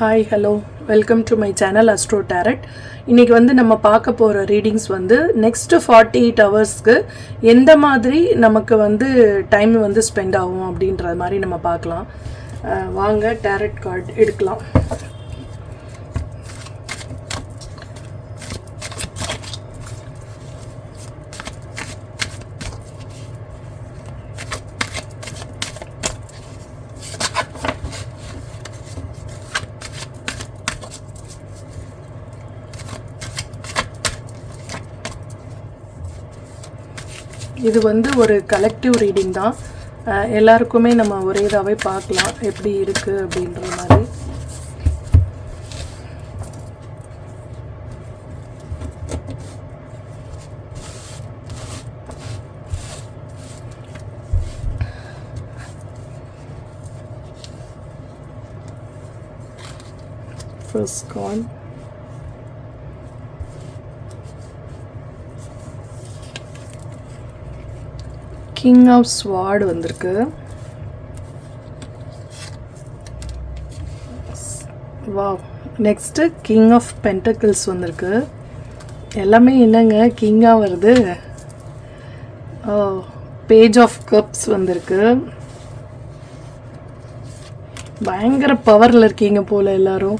Hi hello welcome to my channel astro tarot இன்றைக்கி வந்து நம்ம பார்க்க போகிற ரீடிங்ஸ் வந்து நெக்ஸ்ட்டு ஃபார்ட்டி எயிட் ஹவர்ஸ்க்கு எந்த மாதிரி நமக்கு வந்து டைம் வந்து ஸ்பெண்ட் ஆகும் அப்படின்ற மாதிரி நம்ம பார்க்கலாம். வாங்க டேரட் கார்டு எடுக்கலாம். இது வந்து ஒரு கலெக்டிவ் ரீடிங் தான். எல்லாருக்குமே நம்ம ஒரே இதாகவே பார்க்கலாம். எப்படி இருக்குது அப்படின்ற மாதிரி. ஃபர்ஸ்ட் கான் கிங் ஆஃப் ஸ்வார்டு வந்திருக்கு. வா நெக்ஸ்ட்டு கிங் ஆஃப் பென்டக்கிள்ஸ் வந்திருக்கு. எல்லாமே என்னங்க? கிங்காக வருது. பேஜ் ஆஃப் கப்ஸ் வந்திருக்கு. பயங்கர பவரில் இருக்கீங்க போல் எல்லோரும்.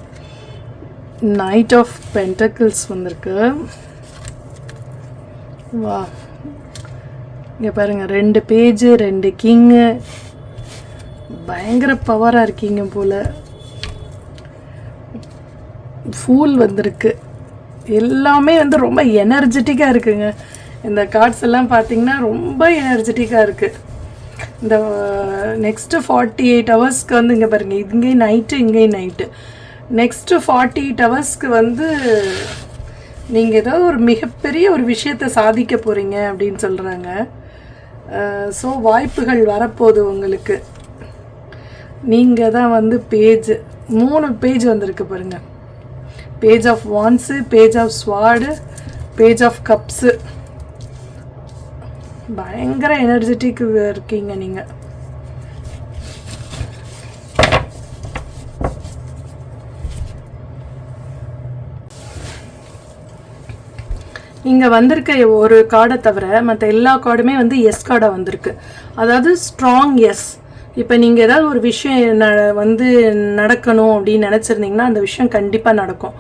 நைட் ஆஃப் பென்டக்கிள்ஸ் வந்திருக்கு. வா இங்கே பாருங்கள் ரெண்டு பேஜு ரெண்டு கிங்கு பயங்கர பவராக இருக்கீங்க போல். ஃபூல் வந்திருக்கு. எல்லாமே வந்து ரொம்ப எனர்ஜெட்டிக்காக இருக்குங்க. இந்த கார்ட்ஸ் எல்லாம் பார்த்தீங்கன்னா ரொம்ப எனர்ஜெட்டிக்காக இருக்குது இந்த நெக்ஸ்ட்டு ஃபார்ட்டி எயிட் ஹவர்ஸ்க்கு வந்து இங்கே பாருங்கள் இங்கேயும் நைட்டு இங்கேயும் நைட்டு நெக்ஸ்ட்டு ஃபார்ட்டி எயிட் ஹவர்ஸ்க்கு வந்து நீங்கள் ஏதோ ஒரு மிகப்பெரிய ஒரு விஷயத்தை சாதிக்க போகிறீங்க அப்படின்னு சொல்கிறாங்க ஸோ வாய்ப்புகள் வரப்போகுது உங்களுக்கு. நீங்கள் தான் வந்து பேஜ் மூணு பேஜ் வந்திருக்கு பாருங்கள் page of wands page of sword page of cups பயங்கர எனர்ஜெட்டிக் இருக்கீங்க நீங்கள் இங்கே வந்திருக்க ஒரு கார்டை தவிர மற்ற எல்லா கார்டுமே வந்து எஸ் கார்டாக வந்திருக்கு. அதாவது ஸ்ட்ராங் எஸ் இப்போ நீங்கள் ஏதாவது ஒரு விஷயம் ந வந்து நடக்கணும் அப்படின்னு நினச்சிருந்தீங்கன்னா அந்த விஷயம் கண்டிப்பாக நடக்கும்.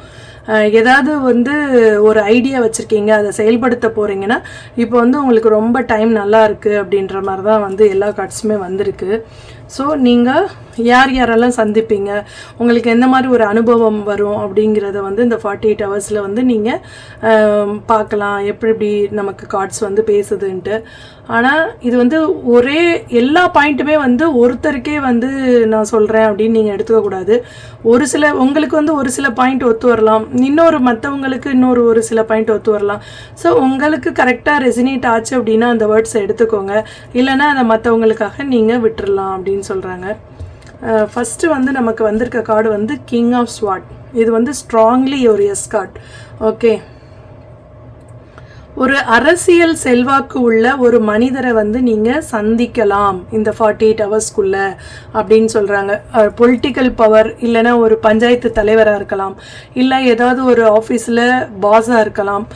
ஏதாவது வந்து ஒரு ஐடியா வச்சுருக்கீங்க அதை செயல்படுத்த போகிறீங்கன்னா இப்போ வந்து உங்களுக்கு ரொம்ப டைம் நல்லா இருக்குது அப்படின்ற மாதிரி தான் வந்து எல்லா கார்ட்ஸுமே வந்திருக்கு. ஸோ நீங்கள் யார் யாரெல்லாம் சந்திப்பீங்க? உங்களுக்கு எந்த மாதிரி ஒரு அனுபவம் வரும் அப்படிங்கிறத வந்து இந்த ஃபார்ட்டி எயிட் ஹவர்ஸில் வந்து நீங்கள் பார்க்கலாம். எப்படி எப்படி நமக்கு கார்ட்ஸ் வந்து பேசுதுன்ட்டு. ஆனால் இது வந்து ஒரே எல்லா பாயிண்ட்டுமே வந்து ஒருத்தருக்கே வந்து நான் சொல்கிறேன் அப்படின்னு நீங்கள் எடுத்துக்கக்கூடாது ஒரு சில உங்களுக்கு வந்து ஒரு சில பாயிண்ட் ஒத்து வரலாம். இன்னொரு மற்றவங்களுக்கு இன்னொரு ஒரு சில பாயிண்ட் ஒத்து வரலாம். ஸோ உங்களுக்கு கரெக்டாக ரெசினேட் ஆச்சு அப்படின்னா அந்த வேர்ட்ஸை எடுத்துக்கோங்க. இல்லைன்னா அதை மற்றவங்களுக்காக நீங்கள் விட்டுறலாம் அப்படின்னு சொல்கிறாங்க ஃபஸ்ட்டு வந்து நமக்கு வந்திருக்க கார்டு வந்து கிங் ஆஃப் ஸ்வாட் இது வந்து ஸ்ட்ராங்லி ஒரு எஸ் கார்ட் ஓகே ஒரு அரசியல் செல்வாக்கு உள்ள ஒரு மனிதரை வந்து நீங்கள் சந்திக்கலாம் இந்த ஃபார்ட்டி எயிட் ஹவர்ஸ்க்குள்ள அப்படின்னு சொல்கிறாங்க பொலிட்டிக்கல் பவர் இல்லைன்னா ஒரு பஞ்சாயத்து தலைவராக இருக்கலாம். இல்லை ஏதாவது ஒரு ஆஃபீஸில் பாஸாக இருக்கலாம்.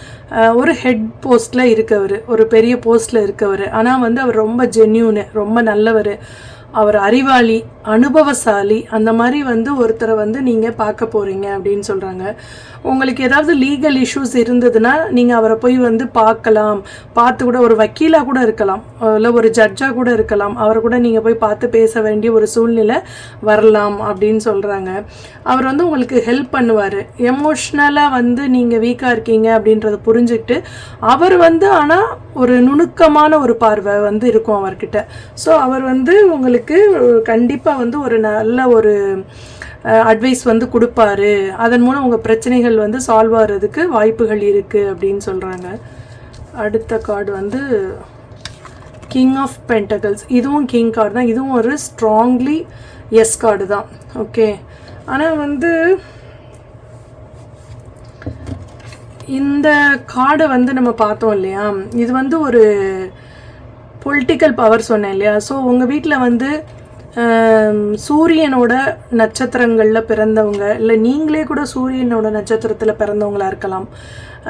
ஒரு ஹெட் போஸ்ட்டில் இருக்கவர் ஒரு பெரிய போஸ்ட்டில் இருக்கவர். ஆனால் வந்து அவர் ரொம்ப ஜென்யூனு ரொம்ப நல்லவர். அவர் அறிவாளி அனுபவசாலி அந்த மாதிரி வந்து ஒருத்தரை வந்து நீங்கள் பார்க்க போகிறீங்க அப்படின்னு சொல்கிறாங்க உங்களுக்கு ஏதாவது லீகல் இஷ்யூஸ் இருந்ததுன்னா நீங்கள் அவரை போய் வந்து பார்க்கலாம். பார்த்து கூட ஒரு வக்கீலாக கூட இருக்கலாம். இல்லை ஒரு ஜட்ஜாக கூட இருக்கலாம். அவரை கூட நீங்கள் போய் பார்த்து பேச வேண்டிய ஒரு சூழ்நிலை வரலாம் அப்படின்னு சொல்கிறாங்க அவர் வந்து உங்களுக்கு ஹெல்ப் பண்ணுவார். எமோஷ்னலாக வந்து நீங்கள் வீக்காக இருக்கீங்க அப்படின்றத புரிஞ்சுக்கிட்டு அவர் வந்து ஆனால் ஒரு நுணுக்கமான ஒரு பார்வை வந்து இருக்கும் அவர்கிட்ட. ஸோ அவர் வந்து உங்களுக்கு கண்டிப்பாக வந்து ஒரு நல்ல ஒரு அட்வைஸ் வந்து கொடுப்பாரு. அதன் மூலம் உங்கள் பிரச்சனைகள் வந்து சால்வ் ஆகிறதுக்கு வாய்ப்புகள் இருக்குது அப்படின்னு சொல்கிறாங்க அடுத்த கார்டு வந்து கிங் ஆஃப் பென்டகல்ஸ் இதுவும் கிங் கார்டு தான். இதுவும் ஒரு ஸ்ட்ராங்லி எஸ் கார்டு தான். ஓகே ஆனால் வந்து இந்த கார்டை வந்து நம்ம பார்த்தோம் இல்லையா? இது வந்து ஒரு பொலிட்டிக்கல் பவர் சொன்னேன் இல்லையா? ஸோ உங்கள் வீட்டில் வந்து சூரியனோட நட்சத்திரங்களில் பிறந்தவங்க இல்லை நீங்களே கூட சூரியனோட நட்சத்திரத்தில் பிறந்தவங்களா இருக்கலாம்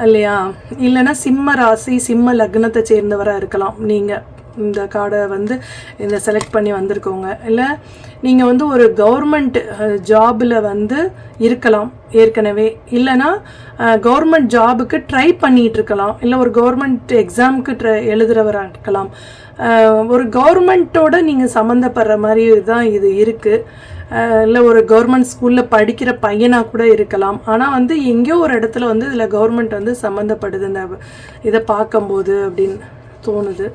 இல்லையா? இல்லைன்னா சிம்ம ராசி சிம்ம லக்னத்தை சேர்ந்தவராக இருக்கலாம் நீங்கள் இந்த கார்டை வந்து இந்த செலக்ட் பண்ணி வந்திருக்கவங்க. இல்லை நீங்கள் வந்து ஒரு கவர்மெண்ட் ஜாபில் வந்து இருக்கலாம் ஏற்கனவே. இல்லைன்னா கவர்மெண்ட் ஜாபுக்கு ட்ரை பண்ணிகிட்டு இருக்கலாம். இல்லை ஒரு கவர்மெண்ட் எக்ஸாமுக்கு ட்ரை எழுதுகிறவராக இருக்கலாம். ஒரு கவர்மெண்ட்டோட நீங்கள் சம்மந்தப்படுற மாதிரி தான் இது இருக்குது இல்லை ஒரு கவர்மெண்ட் ஸ்கூலில் படிக்கிற பையனாக கூட இருக்கலாம். ஆனால் வந்து எங்கேயோ ஒரு இடத்துல வந்து இதில் கவர்மெண்ட் வந்து சம்மந்தப்படுது இந்த இதை பார்க்கும்போது அப்படின்னு தோணுது.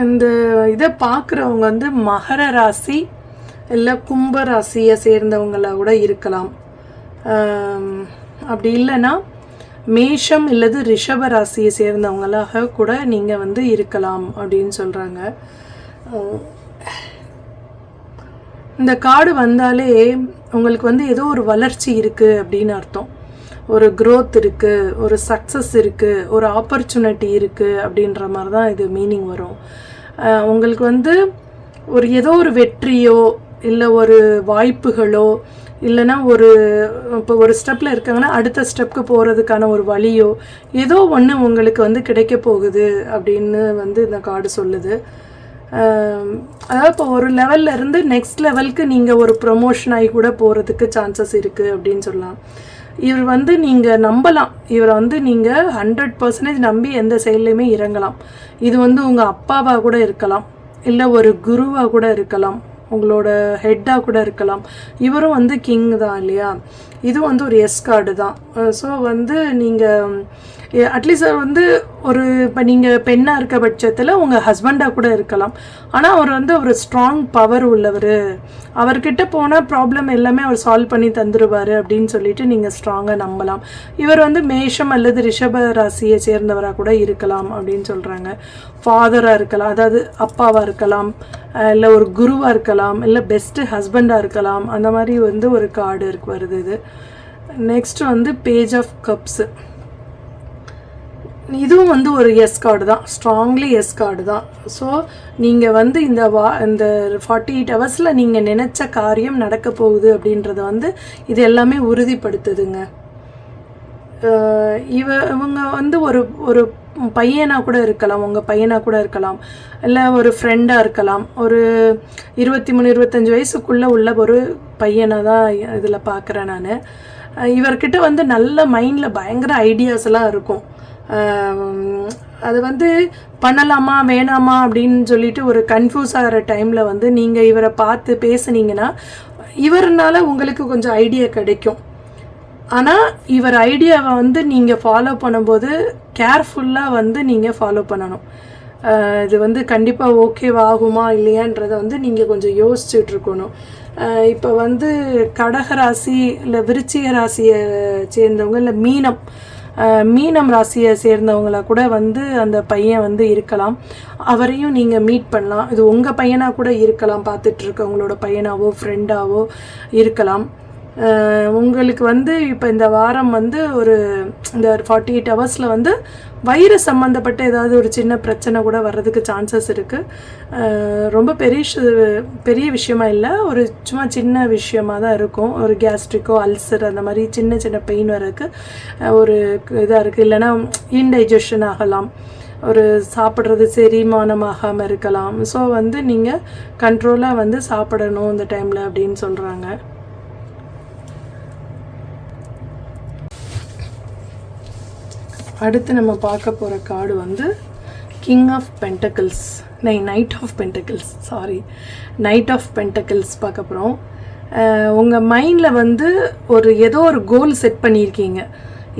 இந்த இதை பார்க்குறவங்க வந்து மகர ராசி இல்லை கும்ப ராசியை சேர்ந்தவங்களாக கூட இருக்கலாம். அப்படி இல்லைன்னா மேஷம் இல்லது ரிஷப ராசியை சேர்ந்தவங்களாக கூட நீங்கள் வந்து இருக்கலாம் அப்படின்னு சொல்கிறாங்க இந்த காடு வந்தாலே உங்களுக்கு வந்து ஏதோ ஒரு வளர்ச்சி இருக்குது அப்படின்னு அர்த்தம். ஒரு க்ரோத் இருக்குது ஒரு சக்ஸஸ் இருக்குது ஒரு ஆப்பர்ச்சுனிட்டி இருக்குது அப்படின்ற மாதிரி தான் இது மீனிங் வரும். உங்களுக்கு வந்து ஒரு ஏதோ ஒரு வெற்றியோ இல்லை ஒரு வாய்ப்புகளோ இல்லைன்னா ஒரு இப்போ ஒரு ஸ்டெப்பில் இருக்காங்கன்னா அடுத்த ஸ்டெப்புக்கு போகிறதுக்கான ஒரு வழியோ ஏதோ ஒன்று உங்களுக்கு வந்து கிடைக்க போகுது அப்படின்னு வந்து இந்த கார்டு சொல்லுது. அதாவது இப்போ ஒரு லெவல்ல இருந்து நெக்ஸ்ட் லெவலுக்கு நீங்கள் ஒரு ப்ரொமோஷன் ஆகி கூட போகிறதுக்கு சான்சஸ் இருக்குது அப்படின்னு சொல்லலாம். இவர் வந்து நீங்கள் நம்பலாம். இவரை வந்து நீங்கள் ஹண்ட்ரட் பர்சன்டேஜ் நம்பி எந்த செயல்லையுமே இறங்கலாம். இது வந்து உங்கள் அப்பாவாக கூட இருக்கலாம். இல்லை ஒரு குருவாக கூட இருக்கலாம். உங்களோட ஹெட்டாக கூட இருக்கலாம். இவரும் வந்து கிங் தான் இல்லையா? இது வந்து ஒரு எஸ் கார்டு தான். ஸோ வந்து நீங்கள் அட்லீஸ்ட் வந்து ஒரு இப்போ நீங்கள் பெண்ணாக இருக்க பட்சத்தில் உங்கள் ஹஸ்பண்டாக கூட இருக்கலாம். ஆனால் அவர் வந்து ஒரு ஸ்ட்ராங் பவர் உள்ளவர். அவர்கிட்ட போனால் ப்ராப்ளம் எல்லாமே அவர் சால்வ் பண்ணி தந்துடுவார் அப்படின்னு சொல்லிட்டு நீங்கள் ஸ்ட்ராங்காக நம்பலாம். இவர் வந்து மேஷம் அல்லது ரிஷப ராசியை சேர்ந்தவராக கூட இருக்கலாம் அப்படின்னு சொல்கிறாங்க ஃபாதராக இருக்கலாம் அதாவது அப்பாவாக இருக்கலாம் இல்லை ஒரு குருவாக இருக்கலாம் இல்லை பெஸ்ட்டு ஹஸ்பண்டாக இருக்கலாம். அந்த மாதிரி வந்து ஒரு கார்டு இருக்கு வருது இது. நெக்ஸ்ட் வந்து பேஜ் ஆஃப் கப்ஸு இதுவும் வந்து ஒரு எஸ் கார்டு தான். ஸ்ட்ராங்லி எஸ் கார்டு தான். ஸோ நீங்கள் வந்து இந்த வா இந்த ஃபார்ட்டி எயிட் ஹவர்ஸில் நீங்கள் நினச்ச காரியம் நடக்க போகுது அப்படின்றத வந்து இது எல்லாமே உறுதிப்படுத்துதுங்க. இவ இவங்க வந்து ஒரு ஒரு பையனாக கூட இருக்கலாம் உங்கள் பையனாக கூட இருக்கலாம். இல்லை ஒரு ஃப்ரெண்டாக இருக்கலாம். ஒரு இருபத்தி மூணு இருபத்தஞ்சி வயசுக்குள்ளே உள்ள ஒரு பையனை தான் இதில் பார்க்குறேன் நான். இவர்கிட்ட வந்து நல்ல மைண்டில் பயங்கர ஐடியாஸ் எல்லாம் இருக்கும். அது வந்து பண்ணலாமா வேணாமா அப்படின்னு சொல்லிட்டு ஒரு கன்ஃபியூஸ் ஆகிற டைமில் வந்து நீங்கள் இவரை பார்த்து பேசுனீங்கன்னா இவர்னால உங்களுக்கு கொஞ்சம் ஐடியா கிடைக்கும். ஆனால் இவர் ஐடியாவை வந்து நீங்கள் ஃபாலோ பண்ணும்போது கேர்ஃபுல்லாக வந்து நீங்கள் ஃபாலோ பண்ணணும். இது வந்து கண்டிப்பாக ஓகேவாகுமா இல்லையான்றதை வந்து நீங்கள் கொஞ்சம் யோசிச்சுட்டு இருக்கணும். இப்போ வந்து கடக ராசி இல்லை விருச்சிக ராசியை சேர்ந்தவங்க இல்லை மீனம் மீனம் ராசியை சேர்ந்தவங்கள கூட வந்து அந்த பையன் வந்து இருக்கலாம். அவரையும் நீங்கள் மீட் பண்ணலாம். இது உங்கள் பையனாக கூட இருக்கலாம் பார்த்துட்ருக்கவங்களோட பையனாவோ ஃப்ரெண்டாவோ இருக்கலாம். உங்களுக்கு வந்து இப்போ இந்த வாரம் வந்து ஒரு இந்த ஃபார்ட்டி எயிட் ஹவர்ஸில் வந்து வயிறு சம்மந்தப்பட்ட ஏதாவது ஒரு சின்ன பிரச்சனை கூட வர்றதுக்கு சான்சஸ் இருக்குது ரொம்ப பெரிய ஷு- பெரிய விஷயமா இல்லை. ஒரு சும்மா சின்ன விஷயமா தான் இருக்கும். ஒரு கேஸ்ட்ரிக்கோ அல்சர் அந்த மாதிரி சின்ன சின்ன பெயின் வர்றதுக்கு ஒரு இதாக இருக்குது இல்லைன்னா இன்டைஜஷன் ஆகலாம். ஒரு சாப்பிட்றது செரிமானமாகாமல் இருக்கலாம். ஸோ வந்து நீங்கள் கண்ட்ரோலாக வந்து சாப்பிடணும் இந்த டைமில் அப்படின்னு சொல்கிறாங்க அடுத்து நம்ம பார்க்க போகிற கார்டு வந்து கிங் ஆஃப் பென்டக்கிள்ஸ் நை knight of pentacles sorry knight of pentacles பார்க்க போகிறோம் உங்கள் மைண்டில் வந்து ஒரு ஏதோ ஒரு கோல் செட் பண்ணியிருக்கீங்க.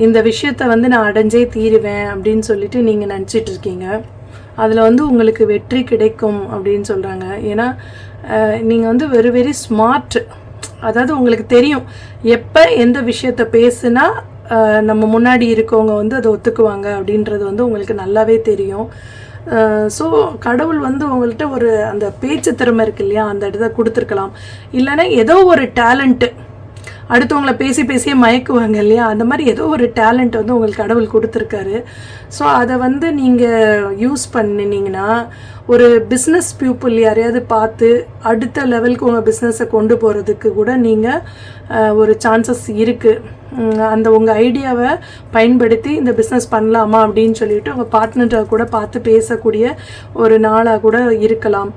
இந்த விஷயத்தை வந்து நான் அடைஞ்சே தீருவேன் அப்படின்னு சொல்லிட்டு நீங்கள் நினச்சிட்டு இருக்கீங்க. அதில் வந்து உங்களுக்கு வெற்றி கிடைக்கும் அப்படின்னு சொல்கிறாங்க ஏன்னா நீங்கள் வந்து வெரி வெரி ஸ்மார்ட் அதாவது உங்களுக்கு தெரியும். எப்போ எந்த விஷயத்த பேசுனா நம்ம முன்னாடி இருக்கவங்க வந்து அதை ஒத்துக்குவாங்க அப்படின்றது வந்து உங்களுக்கு நல்லாவே தெரியும். ஸோ கடவுள் வந்து உங்கள்கிட்ட ஒரு அந்த பேச்சு திறமை இருக்கு இல்லையா? அந்த இடத்த கொடுத்துருக்கலாம். இல்லைன்னா ஏதோ ஒரு டேலண்ட்டு அடுத்தவங்களை பேசி பேசியே மயக்குவாங்க இல்லையா? அந்த மாதிரி ஏதோ ஒரு டேலண்ட் வந்து உங்களுக்கு கடவுள் கொடுத்துருக்காரு. ஸோ அதை வந்து நீங்கள் யூஸ் பண்ணினீங்கன்னா ஒரு பிஸ்னஸ் பீப்புள் யாரையாவது பார்த்து அடுத்த லெவலுக்கு உங்கள் பிஸ்னஸை கொண்டு போகிறதுக்கு கூட நீங்கள் ஒரு சான்சஸ் இருக்குது அந்த உங்கள் ஐடியாவை பயன்படுத்தி இந்த பிஸ்னஸ் பண்ணலாமா அப்படின்னு சொல்லிட்டு உங்கள் பார்ட்னர்கிட்ட கூட பார்த்து பேசக்கூடிய ஒரு நாளாக கூட இருக்கலாம்.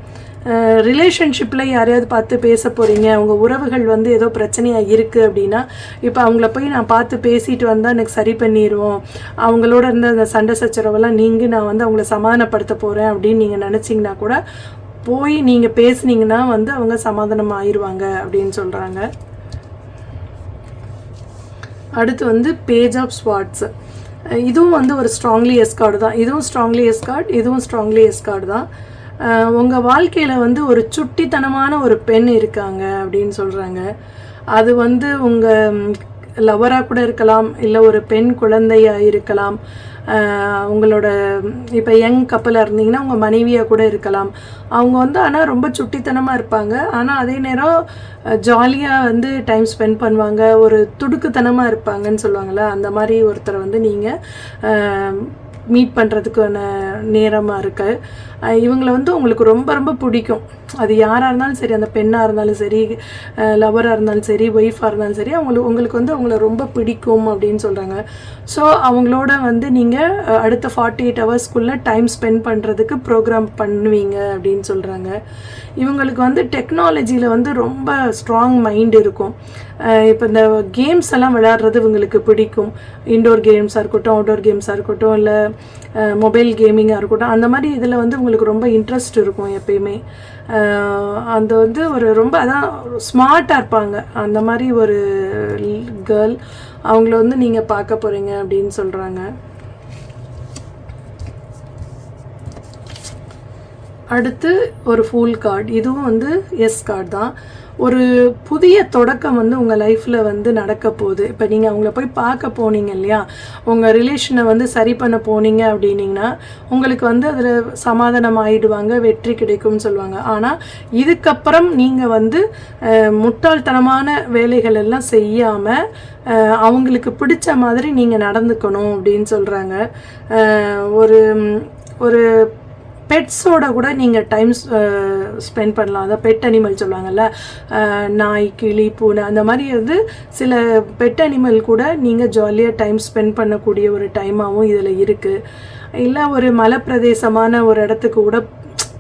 ரிலேஷன்ஷிப்பில் யாரையாவது பார்த்து பேச போகிறீங்க உங்கள் உறவுகள் வந்து ஏதோ பிரச்சனையாக இருக்குது அப்படின்னா இப்போ அவங்கள போய் நான் பார்த்து பேசிட்டு வந்தால் எனக்கு சரி பண்ணிடுவோம் அவங்களோட இருந்த அந்த சண்டை சச்சரவெல்லாம் நீங்கள் நான் வந்து அவங்கள சமாதானப்படுத்த போகிறேன் அப்படின்னு நீங்கள் நினச்சிங்கன்னா கூட போய் நீங்கள் பேசுனீங்கன்னா வந்து அவங்க சமாதானம் ஆயிடுவாங்க அப்படின்னு சொல்கிறாங்க அடுத்து வந்து பேஜ் ஆஃப் ஸ்வாட்ஸ் இதுவும் வந்து ஒரு ஸ்ட்ராங்லி எஸ் கார்டு தான். இதுவும் ஸ்ட்ராங்லி எஸ்கார்டு இதுவும் ஸ்ட்ராங்லி எஸ் கார்டு தான். உங்கள் வாழ்க்கையில் வந்து ஒரு சுட்டித்தனமான ஒரு பெண் இருக்காங்க அப்படின்னு சொல்கிறாங்க அது வந்து உங்கள் லவராக கூட இருக்கலாம் இல்லை ஒரு பெண் குழந்தையாக இருக்கலாம். உங்களோட இப்போ யங் கப்பலாக இருந்தீங்கன்னா உங்கள் மனைவியாக கூட இருக்கலாம். அவங்க வந்து ஆனால் ரொம்ப சுட்டித்தனமாக இருப்பாங்க. ஆனால் அதே நேரம் ஜாலியாக வந்து டைம் ஸ்பெண்ட் பண்ணுவாங்க. ஒரு துடுக்குத்தனமாக இருப்பாங்கன்னு சொல்லுவாங்கள்ல அந்த மாதிரி ஒருத்தரை வந்து நீங்கள் மீட் பண்ணுறதுக்கான நேரமாக இருக்குது இவங்களை வந்து உங்களுக்கு ரொம்ப ரொம்ப பிடிக்கும். அது யாராக இருந்தாலும் சரி அந்த பெண்ணாக இருந்தாலும் சரி லவராக இருந்தாலும் சரி ஒய்ஃபாக இருந்தாலும் சரி அவங்களுக்கு உங்களுக்கு வந்து அவங்கள ரொம்ப பிடிக்கும் அப்படின்னு சொல்கிறாங்க ஸோ அவங்களோட வந்து நீங்கள் அடுத்த ஃபார்ட்டி எயிட் ஹவர்ஸ்க்குள்ளே டைம் ஸ்பெண்ட் பண்ணுறதுக்கு ப்ரோக்ராம் பண்ணுவீங்க அப்படின்னு சொல்கிறாங்க இவங்களுக்கு வந்து டெக்னாலஜியில் வந்து ரொம்ப ஸ்ட்ராங் மைண்ட் இருக்கும். இப்போ இந்த கேம்ஸ் எல்லாம் விளையாடுறது இவங்களுக்கு பிடிக்கும். இன்டோர் கேம்ஸாக இருக்கட்டும் அவுட்டோர் கேம்ஸாக இருக்கட்டும் இல்லை மொபைல் கேமிங்காக இருக்கட்டும் அந்த மாதிரி இதில் வந்து அவங்களுக்கு ரொம்ப இன்ட்ரெஸ்ட் இருக்கும் எப்பயுமே. அந்த வந்து ஒரு ரொம்ப அதான் ஸ்மார்ட்டாக இருப்பாங்க. அந்த மாதிரி ஒரு கேர்ள் அவங்கள வந்து நீங்கள் பார்க்க போகிறீங்க அப்படின்னு சொல்கிறாங்க அடுத்து ஒரு ஃபுல் கார்டு இதுவும் வந்து எஸ் கார்டு தான். ஒரு புதிய தொடக்கம் வந்து உங்கள் லைஃப்பில் வந்து நடக்க போகுது. இப்போ நீங்கள் அவங்கள போய் பார்க்க போனீங்க இல்லையா? உங்கள் ரிலேஷனை வந்து சரி பண்ண போனீங்க அப்படின்னீங்கன்னா உங்களுக்கு வந்து அதில் சமாதானம் ஆயிடுவாங்க வெற்றி கிடைக்கும்னு சொல்லுவாங்க. ஆனால் இதுக்கப்புறம் நீங்கள் வந்து முட்டாள்தனமான வேலைகள் எல்லாம் செய்யாமல் அவங்களுக்கு பிடிச்ச மாதிரி நீங்கள் நடந்துக்கணும் அப்படின்னு சொல்கிறாங்க ஒரு ஒரு பெட்ஸோட கூட நீங்கள் டைம் ஸ்பெண்ட் பண்ணலாம். அதான் பெட் அனிமல் சொல்லுவாங்கல்ல நாய் கிளி பூனை அந்த மாதிரி வந்து சில பெட் அனிமல் கூட நீங்கள் ஜாலியாக டைம் ஸ்பெண்ட் பண்ணக்கூடிய ஒரு டைமாகவும் இதில் இருக்குது இல்லை ஒரு மலை பிரதேசமான ஒரு இடத்துக்கு கூட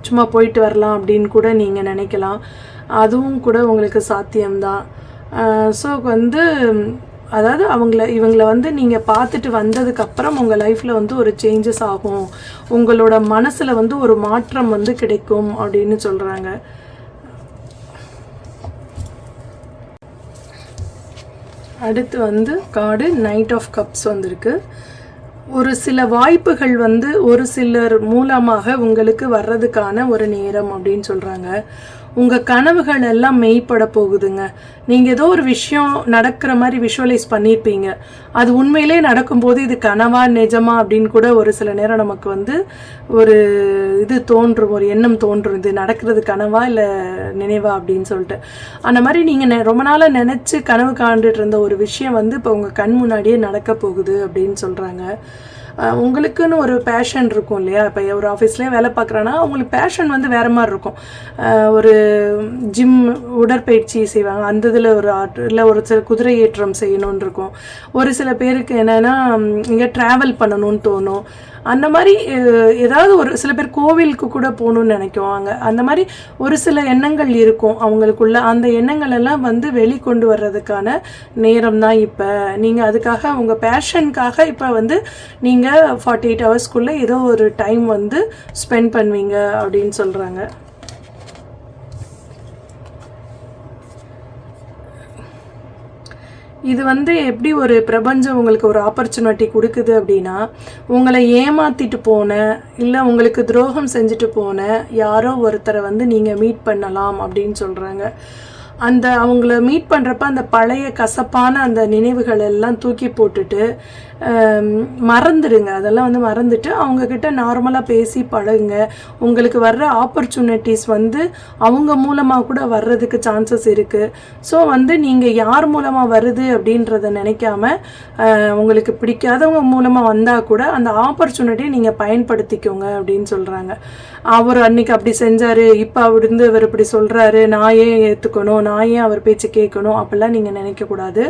சும்மா போயிட்டு வரலாம் அப்படின்னு கூட நீங்கள் நினைக்கலாம். அதுவும் கூட உங்களுக்கு சாத்தியம்தான். ஸோ வந்து அதாவது அவங்கள இவங்கள வந்து நீங்கள் பார்த்துட்டு வந்ததுக்கப்புறம் உங்கள் லைஃப்பில் வந்து ஒரு சேஞ்சஸ் ஆகும். உங்களோட மனசில் வந்து ஒரு மாற்றம் வந்து கிடைக்கும் அப்படின்னு சொல்கிறாங்க அடுத்து வந்து கார்டு நைட் ஆஃப் கப்ஸ் வந்திருக்கு. ஒரு சில வாய்ப்புகள் வந்து ஒரு சிலர் மூலமாக உங்களுக்கு வர்றதுக்கான ஒரு நேரம் அப்படின்னு சொல்கிறாங்க உங்கள் கனவுகள் எல்லாம் மெய்ப்பட போகுதுங்க. நீங்கள் ஏதோ ஒரு விஷயம் நடக்கிற மாதிரி விஷுவலைஸ் பண்ணியிருப்பீங்க அது உண்மையிலே நடக்கும்போது இது கனவா நிஜமா அப்படின்னு கூட ஒரு சில நேரம் நமக்கு வந்து ஒரு இது தோன்றும் ஒரு எண்ணம் தோன்றும். இது நடக்கிறது கனவா இல்லை நினைவா அப்படின்னு சொல்லிட்டு. அந்த மாதிரி நீங்கள் ரொம்ப நாளாக நினச்சி கனவு காண்டுட்டு இருந்த ஒரு விஷயம் வந்து இப்போ உங்கள் கண் முன்னாடியே நடக்க போகுது அப்படின்னு சொல்கிறாங்க உங்களுக்குன்னு ஒரு பேஷன் இருக்கும் இல்லையா? இப்போ ஒரு ஆஃபீஸ்லேயே வேலை பார்க்குறேன்னா அவங்களுக்கு பேஷன் வந்து வேறு மாதிரி இருக்கும். ஒரு ஜிம் உடற்பயிற்சி செய்வாங்க. அந்த இதில் ஒரு ஆர்ட் இல்லை ஒரு சில குதிரை ஏற்றம் செய்யணும்னு இருக்கும். ஒரு சில பேருக்கு என்னென்னா இங்கே ட்ராவல் பண்ணணும்னு தோணும். அந்த மாதிரி ஏதாவது ஒரு சில பேர் கோவிலுக்கு கூட போகணுன்னு நினைக்குவாங்க. அந்த மாதிரி ஒரு சில எண்ணங்கள் இருக்கும் அவங்களுக்குள்ள. அந்த எண்ணங்கள் எல்லாம் வந்து வெளிக்கொண்டு வர்றதுக்கான நேரம் தான் இப்போ. நீங்கள் அதுக்காக உங்கள் பேஷனுக்காக இப்போ வந்து நீங்கள் ஃபார்ட்டி எயிட் ஹவர்ஸ்க்குள்ளே ஏதோ ஒரு டைம் வந்து ஸ்பெண்ட் பண்ணுவீங்க அப்படின்னு சொல்கிறாங்க இது வந்து எப்படி ஒரு பிரபஞ்சம் உங்களுக்கு ஒரு ஆப்பர்ச்சுனிட்டி கொடுக்குது அப்படின்னா உங்களை ஏமாத்திட்டு போன இல்லை உங்களுக்கு துரோகம் செஞ்சுட்டு போன யாரோ ஒருத்தரை வந்து நீங்கள் மீட் பண்ணலாம் அப்படின்னு சொல்கிறாங்க அந்த அவங்கள மீட் பண்ணுறப்ப அந்த பழைய கசப்பான அந்த நினைவுகள் எல்லாம் தூக்கி போட்டுட்டு மறந்துடுங்க. அதெல்லாம் வந்து மறந்துட்டு அவங்கக்கிட்ட நார்மலாக பேசி பழகுங்க. உங்களுக்கு வர்ற ஆப்பர்ச்சுனிட்டிஸ் வந்து அவங்க மூலமாக கூட வர்றதுக்கு சான்சஸ் இருக்குது ஸோ வந்து நீங்கள் யார் மூலமாக வருது அப்படின்றத நினைக்காம உங்களுக்கு பிடிக்காதவங்க மூலமாக வந்தால் கூட அந்த ஆப்பர்ச்சுனிட்டியை நீங்கள் பயன்படுத்திக்கோங்க அப்படின்னு சொல்கிறாங்க அவர் அன்னைக்கு அப்படி செஞ்சார். இப்போ அவர் இருந்து இவர் இப்படி சொல்கிறாரு நான் ஏன் ஏற்றுக்கணும் நான் ஏன் அவர் பேச்சு கேட்கணும்? அப்படிலாம் நீங்கள் நினைக்கக்கூடாது.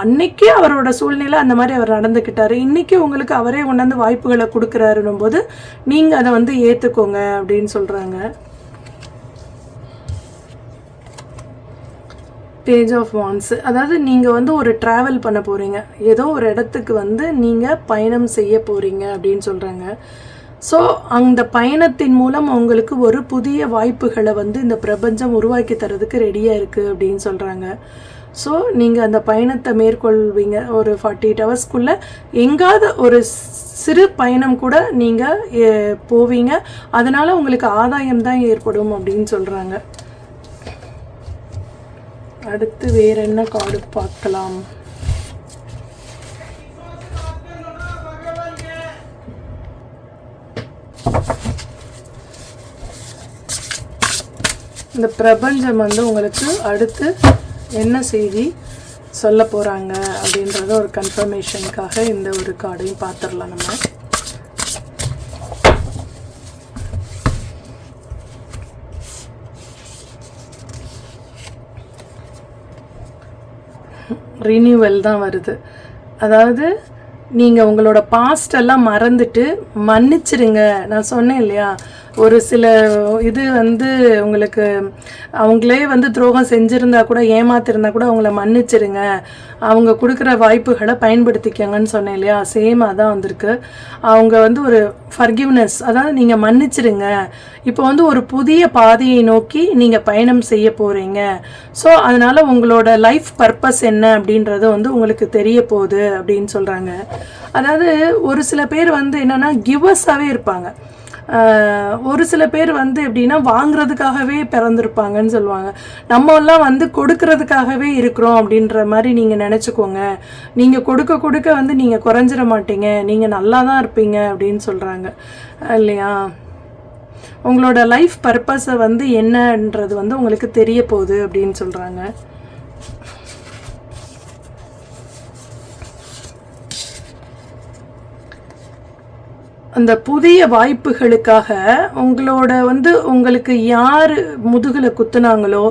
அன்னைக்கே அவரோட சூழ்நிலை அந்த மாதிரி அவர் நடந்துக்கிட்டாரு. இன்னைக்கு உங்களுக்கு அவரே கொண்டாந்து வாய்ப்புகளை கொடுக்குறாருன்னும் போது நீங்கள் அதை வந்து ஏற்றுக்கோங்க அப்படின்னு சொல்கிறாங்க பேஜ் ஆஃப் வான்ஸ் அதாவது நீங்கள் வந்து ஒரு ட்ராவல் பண்ண போகிறீங்க ஏதோ ஒரு இடத்துக்கு வந்து நீங்கள் பயணம் செய்ய போகிறீங்க அப்படின்னு சொல்கிறாங்க ஸோ அந்த பயணத்தின் மூலம் உங்களுக்கு ஒரு புதிய வாய்ப்புகளை வந்து இந்த பிரபஞ்சம் உருவாக்கி தரதுக்கு ரெடியாக இருக்குது அப்படின்னு சொல்கிறாங்க ஸோ நீங்கள் அந்த பயணத்தை மேற்கொள்வீங்க. ஒரு ஃபார்ட்டி எயிட் ஹவர்ஸ்க்குள்ளே எங்காவது ஒரு சிறு பயணம் கூட நீங்கள் போவீங்க. அதனால் உங்களுக்கு ஆதாயம் தான் ஏற்படும் அப்படின்னு சொல்கிறாங்க அடுத்து வேற என்ன கார்டு பார்க்கலாம்? இந்த பிரபஞ்சம் வந்து உங்களுக்கு அடுத்து என்ன செய்தி சொல்ல போகிறாங்க அப்படின்றத ஒரு கன்ஃபர்மேஷனுக்காக இந்த ஒரு கார்டையும் பார்த்துடலாம் நம்ம. ரினியூவல் தான் வருது. அதாவது நீங்கள் உங்களோட பாஸ்ட் எல்லாம் மறந்துட்டு மன்னிச்சிருங்க. நான் சொன்னேன் இல்லையா? ஒரு சில இது வந்து உங்களுக்கு அவங்களே வந்து துரோகம் செஞ்சுருந்தா கூட ஏமாத்திருந்தா கூட அவங்கள மன்னிச்சிடுங்க அவங்க கொடுக்குற வாய்ப்புகளை பயன்படுத்திக்கங்கன்னு சொன்னேன் இல்லையா? சேமாக தான் வந்திருக்கு. அவங்க வந்து ஒரு ஃபர்கிவ்னஸ் அதாவது நீங்கள் மன்னிச்சிடுங்க இப்போ வந்து ஒரு புதிய பாதையை நோக்கி நீங்கள் பயணம் செய்ய போகிறீங்க ஸோ அதனால் உங்களோட லைஃப் பர்பஸ் என்ன அப்படின்றது வந்து உங்களுக்கு தெரிய போகுது அப்படின்னு சொல்கிறாங்க அதாவது ஒரு சில பேர் வந்து என்னென்னா கிவர்ஸாகவே இருப்பாங்க. ஒரு சில பேர் வந்து எப்படின்னா வாங்குறதுக்காகவே பிறந்திருப்பாங்கன்னு சொல்லுவாங்க. நம்மெல்லாம் வந்து கொடுக்கறதுக்காகவே இருக்கிறோம் அப்படின்ற மாதிரி நீங்கள் நினச்சிக்கோங்க. நீங்கள் கொடுக்க கொடுக்க வந்து நீங்கள் குறைஞ்சிட மாட்டீங்க. நீங்கள் நல்லா தான் இருப்பீங்க அப்படின்னு சொல்கிறாங்க இல்லையா? உங்களோட லைஃப் பர்பஸை வந்து என்னன்றது வந்து உங்களுக்கு தெரிய போகுது அப்படின்னு சொல்கிறாங்க அந்த புதிய வாய்ப்புகளுக்காக உங்களோட வந்து உங்களுக்கு யார் முதுகில் குத்துனாங்களோ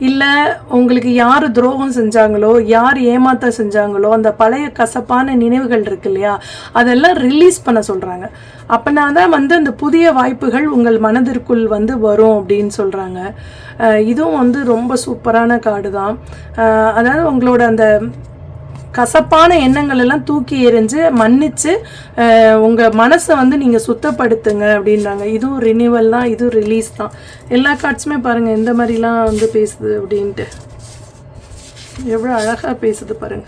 இல்லை உங்களுக்கு யார் துரோகம் செஞ்சாங்களோ யார் ஏமாத்த செஞ்சாங்களோ அந்த பழைய கசப்பான நினைவுகள் இருக்கு இல்லையா அதெல்லாம் ரிலீஸ் பண்ண சொல்கிறாங்க அப்போனா தான் வந்து அந்த புதிய வாய்ப்புகள் உங்கள் மனதிற்குள் வந்து வரும் அப்படின்னு சொல்கிறாங்க இதுவும் வந்து ரொம்ப சூப்பரான கார்டு தான் அதாவது உங்களோட அந்த கசப்பான எண்ணங்கள் எல்லாம் தூக்கி எறிஞ்சு மன்னிச்சு உங்கள் உங்க மனசை வந்து நீங்க சுத்தப்படுத்துங்க அப்படின்றாங்க. இதுவும் ரினிவல் தான் இதுவும் ரிலீஸ் தான். எல்லா கார்ட்ஸுமே பாருங்க இந்த மாதிரிலாம் வந்து பேசுது அப்படின்ட்டு. எவ்வளோ அழகா பேசுது பாருங்க.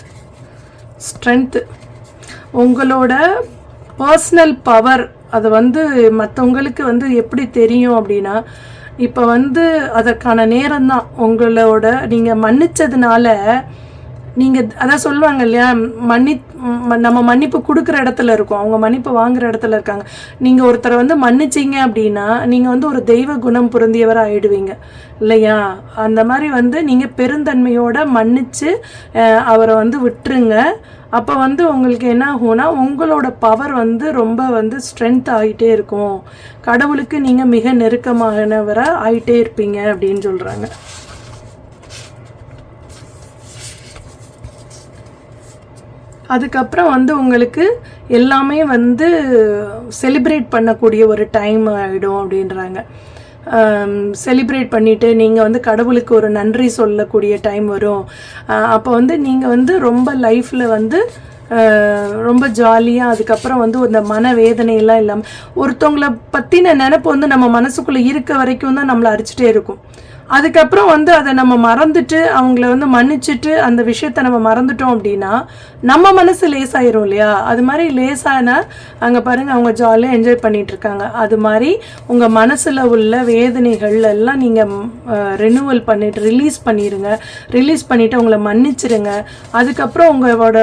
ஸ்ட்ரென்த்து உங்களோட பர்சனல் பவர் அது வந்து மற்றவங்களுக்கு வந்து எப்படி தெரியும் அப்படின்னா இப்போ வந்து அதற்கான நேரம் தான். உங்களோட நீங்கள் மன்னிச்சதுனால நீங்கள் அதான் சொல்லுவாங்க இல்லையா? மன்னி ம- நம்ம மன்னிப்பு கொடுக்குற இடத்துல இருக்கோம். அவங்க மன்னிப்பு வாங்குற இடத்துல இருக்காங்க. நீங்கள் ஒருத்தரை வந்து மன்னிச்சிங்க அப்படின்னா நீங்கள் வந்து ஒரு தெய்வ குணம் பொருந்தியவராக ஆயிடுவீங்க. இல்லையா? அந்த மாதிரி வந்து நீங்கள் பெருந்தன்மையோட மன்னிச்சு அவரை வந்து விட்டுருங்க. அப்போ வந்து உங்களுக்கு என்ன ஆகும்னா உங்களோட பவர் வந்து ரொம்ப வந்து ஸ்ட்ரென்த் ஆகிட்டே இருக்கும். கடவுளுக்கு நீங்கள் மிக நெருக்கமானவராக ஆகிட்டே இருப்பீங்க அப்படின்னு சொல்கிறாங்க அதுக்கப்புறம் வந்து உங்களுக்கு எல்லாமே வந்து செலிப்ரேட் பண்ணக்கூடிய ஒரு டைம் ஆகிடும் அப்படின்றாங்க. செலிப்ரேட் பண்ணிவிட்டு நீங்கள் வந்து கடவுளுக்கு ஒரு நன்றி சொல்லக்கூடிய டைம் வரும். அப்போ வந்து நீங்கள் வந்து ரொம்ப லைஃப்பில் வந்து ரொம்ப ஜாலியாக அதுக்கப்புறம் வந்து இந்த மனவேதனையெல்லாம் இல்லாமல் ஒருத்தவங்கள பற்றின நினப்பு வந்து நம்ம மனசுக்குள்ளே இருக்க வரைக்கும் தான் நம்மளை அரிச்சிட்டே இருக்கும். அதுக்கப்புறம் வந்து அதை நம்ம மறந்துட்டு அவங்கள வந்து மன்னிச்சுட்டு அந்த விஷயத்த நம்ம மறந்துட்டோம் அப்படின்னா நம்ம மனசு லேசாயிரும் இல்லையா? அது மாதிரி லேசான அங்கே பாருங்க அவங்க ஜாலியாக என்ஜாய் பண்ணிட்டு இருக்காங்க. அது மாதிரி உங்கள் மனசில் உள்ள வேதனைகள் எல்லாம் நீங்கள் ரெனுவல் பண்ணிட்டு ரிலீஸ் பண்ணிடுங்க ரிலீஸ் பண்ணிவிட்டு அவங்கள மன்னிச்சிடுங்க அதுக்கப்புறம் உங்களோட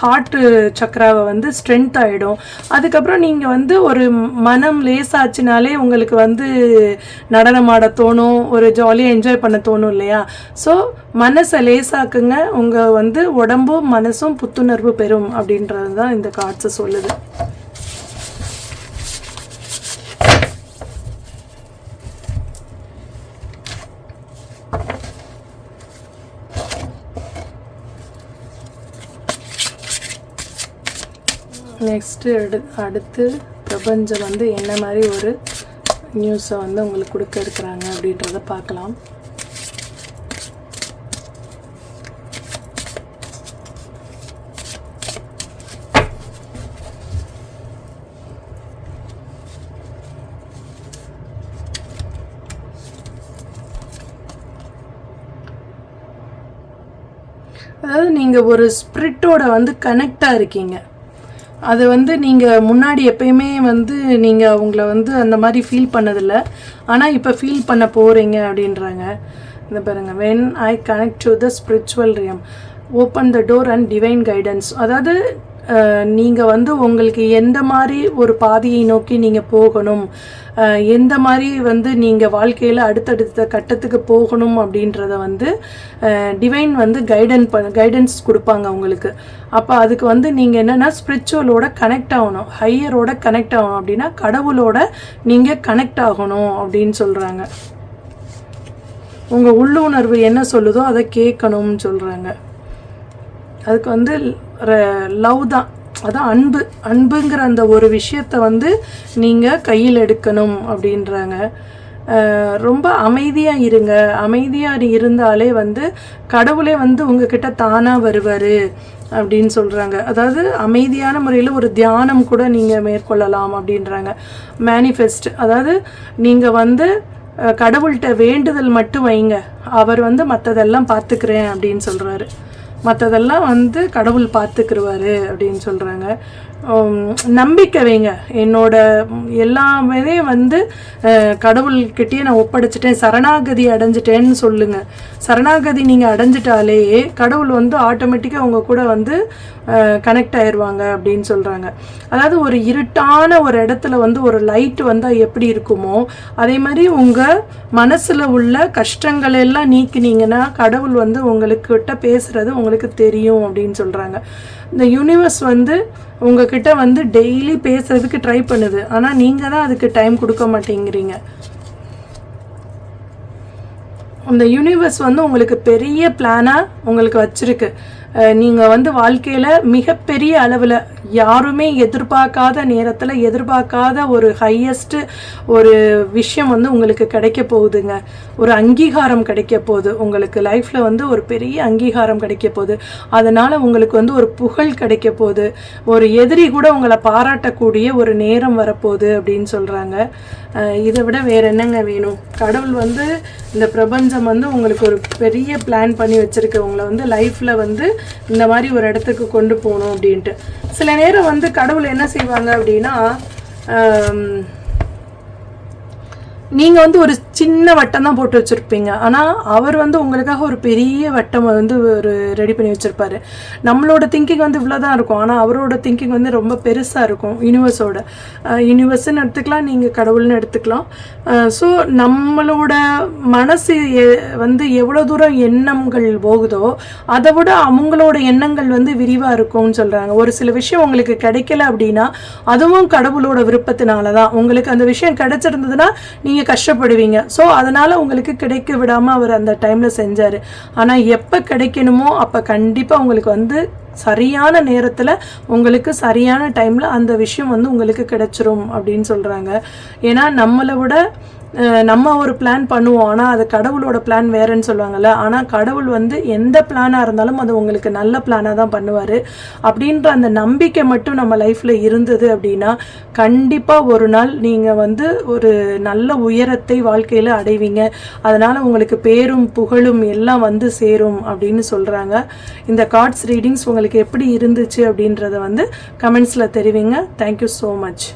ஹார்ட்டு சக்கராவை வந்து ஸ்ட்ரென்த் ஆகிடும் அதுக்கப்புறம் நீங்கள் வந்து ஒரு மனம் லேசாச்சுனாலே உங்களுக்கு வந்து நடனமாட தோணும் ஒரு ஜாலியாக என்ஜாய் பண்ண தோணும் இல்லையா? ஸோ மனசை லேசாக்குங்க உங்கள் வந்து உடம்பும் மனசும் புத்துணர்வு பெறும் அப்படின்றது தான் இந்த கார்ட்ஸை சொல்லுது. நெக்ஸ்ட்டு எடு அடுத்து பிரபஞ்சம் வந்து என்ன மாதிரி ஒரு நியூஸை வந்து உங்களுக்கு கொடுக்க இருக்கிறாங்க அப்படின்றத பார்க்கலாம். அதாவது நீங்கள் ஒரு ஸ்பிரிட்டோட வந்து கனெக்டாக இருக்கீங்க. அது வந்து நீங்கள் முன்னாடி எப்பயுமே வந்து நீங்கள் அவங்கள வந்து அந்த மாதிரி ஃபீல் பண்ணதில்லை. ஆனால் இப்போ ஃபீல் பண்ண போகிறீங்க அப்படின்றாங்க. இந்த பாருங்க when I connect to the spiritual realm open the door and divine guidance அதாவது நீங்கள் வந்து உங்களுக்கு எந்த மாதிரி ஒரு பாதையை நோக்கி நீங்கள் போகணும்? எந்த மாதிரி வந்து நீங்கள் வாழ்க்கையில் அடுத்தடுத்த கட்டத்துக்கு போகணும் அப்படின்றத வந்து டிவைன் வந்து கைடன் ப கைடன்ஸ் கொடுப்பாங்க உங்களுக்கு. அப்போ அதுக்கு வந்து நீங்கள் என்னென்னா ஸ்பிரிச்சுவலோட கனெக்ட் ஆகணும். ஹையரோட கனெக்ட் ஆகணும் அப்படின்னா கடவுளோட நீங்கள் கனெக்ட் ஆகணும் அப்படின்னு சொல்கிறாங்க உங்கள் உள்ளுணர்வு என்ன சொல்லுதோ அதை கேட்கணும்னு சொல்கிறாங்க அதுக்கு வந்து லவ் தான். அதான் அன்பு. அன்புங்கிற அந்த ஒரு விஷயத்த வந்து நீங்கள் கையில் எடுக்கணும் அப்படின்றாங்க. ரொம்ப அமைதியாக இருங்க. அமைதியாக இருந்தாலே வந்து கடவுளே வந்து உங்ககிட்ட தானாக வருவார் அப்படின்னு சொல்கிறாங்க அதாவது அமைதியான முறையில் ஒரு தியானம் கூட நீங்கள் மேற்கொள்ளலாம் அப்படின்றாங்க. மேனிஃபெஸ்ட் அதாவது நீங்கள் வந்து கடவுள்கிட்ட வேண்டுதல் மட்டும் வைங்க. அவர் வந்து மற்றதெல்லாம் பார்த்துக்கிறேன் அப்படின்னு சொல்கிறாரு மற்றதெல்லாம் வந்து கடவுள் பார்த்துக்கிருவாரு அப்படின்னு சொல்கிறாங்க நம்பிக்கை வைங்க. என்னோட எல்லாமே வந்து கடவுள்கிட்டயே நான் ஒப்படைச்சிட்டேன். சரணாகதி அடைஞ்சிட்டேன்னு சொல்லுங்கள் சரணாகதி நீங்கள் அடைஞ்சிட்டாலே கடவுள் வந்து ஆட்டோமேட்டிக்காக அவங்க கூட வந்து கனெக்ட் ஆயிடுவாங்க அப்படின்னு சொல்கிறாங்க அதாவது ஒரு இருட்டான ஒரு இடத்துல வந்து ஒரு லைட் வந்தால் எப்படி இருக்குமோ அதே மாதிரி உங்கள் மனசில் உள்ள கஷ்டங்கள் எல்லாம் நீக்கினீங்கன்னா கடவுள் வந்து உங்களுக்கிட்ட பேசுகிறது உங்களுக்கு தெரியும் அப்படின்னு சொல்கிறாங்க இந்த யூனிவர்ஸ் வந்து உங்ககிட்ட வந்து டெய்லி பேசுறதுக்கு ட்ரை பண்ணுது. ஆனால் நீங்கள் தான் அதுக்கு டைம் கொடுக்க மாட்டேங்கிறீங்க. அந்த யூனிவர்ஸ் வந்து உங்களுக்கு பெரிய பிளானாக உங்களுக்கு வச்சுருக்கு. நீங்கள் வந்து வாழ்க்கையில் மிகப்பெரிய அளவில் யாருமே எதிர்பார்க்காத நேரத்தில் எதிர்பார்க்காத ஒரு ஹையஸ்ட்டு ஒரு விஷயம் வந்து உங்களுக்கு கிடைக்க போகுதுங்க. ஒரு அங்கீகாரம் கிடைக்க போகுது. உங்களுக்கு லைஃப்பில் வந்து ஒரு பெரிய அங்கீகாரம் கிடைக்க போகுது. அதனால் உங்களுக்கு வந்து ஒரு புகழ் கிடைக்க போகுது. ஒரு எதிரி கூட உங்களை பாராட்டக்கூடிய ஒரு நேரம் வரப்போகுது அப்படின்னு சொல்கிறாங்க இதை விட வேறு என்னங்க வேணும்? கடவுள் வந்து இந்த பிரபஞ்சம் வந்து உங்களுக்கு ஒரு பெரிய பிளான் பண்ணி வச்சுருக்கு. உங்களை வந்து லைஃப்பில் வந்து இந்த மாதிரி ஒரு இடத்துக்கு கொண்டு போகணும் அப்படின்ட்டு. சில நேரம் வந்து கடவுள் என்ன செய்வாங்க அப்படின்னா நீங்கள் வந்து ஒரு சின்ன வட்டம் தான் போட்டு வச்சுருப்பீங்க. ஆனால் அவர் வந்து உங்களுக்காக ஒரு பெரிய வட்டம் வந்து ஒரு ரெடி பண்ணி வச்சுருப்பாரு. நம்மளோட திங்கிங் வந்து இவ்வளோ தான் இருக்கும். ஆனால் அவரோட திங்கிங் வந்து ரொம்ப பெருசாக இருக்கும் யூனிவர்ஸோட யூனிவர்ஸ்ன்னு எடுத்துக்கலாம் நீங்கள் கடவுள்னு எடுத்துக்கலாம். ஸோ நம்மளோட மனசு வந்து எவ்வளோ தூரம் எண்ணங்கள் போகுதோ அதை விட அவங்களோட எண்ணங்கள் வந்து விரிவாக இருக்கும்னு சொல்கிறாங்க ஒரு சில விஷயம் உங்களுக்கு கிடைக்கல அப்படின்னா அதுவும் கடவுளோட விருப்பத்தினால தான் உங்களுக்கு அந்த விஷயம் கிடைச்சிருந்ததுன்னா நீங்கள் நீங்கள் கஷ்டப்படுவீங்க. ஸோ அதனால் உங்களுக்கு கிடைக்க விடாமல் அவர் அந்த டைமில் செஞ்சார். ஆனால் எப்போ கிடைக்கணுமோ அப்போ கண்டிப்பாக உங்களுக்கு வந்து சரியான நேரத்தில் உங்களுக்கு சரியான டைமில் அந்த விஷயம் வந்து உங்களுக்கு கிடைச்சிரும் அப்படின்னு சொல்கிறாங்க ஏன்னா நம்மளை விட நம்ம ஒரு பிளான் பண்ணுவோம். ஆனால் அது கடவுளோட பிளான் வேறேன்னு சொல்லுவாங்கல்ல. ஆனால் கடவுள் வந்து எந்த பிளானாக இருந்தாலும் அது உங்களுக்கு நல்ல பிளானாக தான் பண்ணுவார். அப்படின்ற அந்த நம்பிக்கை மட்டும் நம்ம லைஃப்பில் இருந்தது அப்படின்னா கண்டிப்பாக ஒரு நாள் நீங்கள் வந்து ஒரு நல்ல உயரத்தை வாழ்க்கையில் அடைவீங்க. அதனால் உங்களுக்கு பேரும் புகழும் எல்லாம் வந்து சேரும் அப்படின்னு சொல்கிறாங்க இந்த கார்ட்ஸ் ரீடிங்ஸ் உங்களுக்கு எப்படி இருந்துச்சு அப்படின்றத வந்து கமெண்ட்ஸில் தெரிவிங்க. Thank you so much